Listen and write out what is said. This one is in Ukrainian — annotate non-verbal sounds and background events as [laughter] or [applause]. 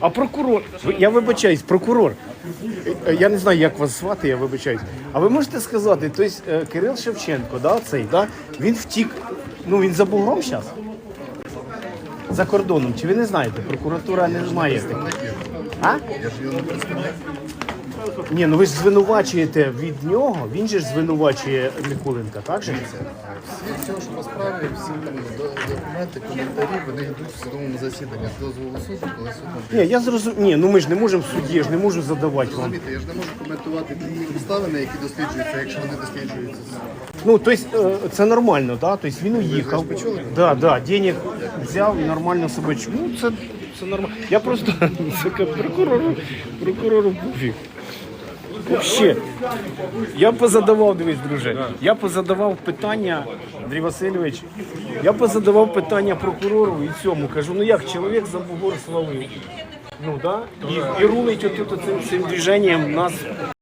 А прокурор, я вибачаюсь, прокурор. Я не знаю, як вас звати, я вибачаюсь. А ви можете сказати, тобто е, Кирил Шевченко, да, цей, да, він втік, ну він за бугром зараз? За кордоном. Чи ви не знаєте? Прокуратура не має. А? Ні, ну ви ж звинувачуєте від нього, він же ж звинувачує Миколенка, так же? Всі, все, що по справі, всі до- документи, коментарі, вони йдуть в судовому засіданні з дозволу суду, коли суд нам Ні, я зрозумів. Ні, ну ми ж не можемо в суді, я ж не можу задавати вам. Розумієте, я ж не можу коментувати ті обставини, які досліджуються, якщо вони досліджуються. Ну, тобто е, це нормально, да? Тобто він уїхав. Да, да, денег взяв і нормально себе чув. Ну, це, це нормально. Я просто [laughs] прокурору, прокурору пофіг. Вообще, я позадавав, дивись, друже, я позадавав питання, Андрій Васильович, я позадавав питання прокурору і цьому. Кажу, ну як чоловік за бугор слави. Ну да? І, і рулить отут цим, цим движенням нас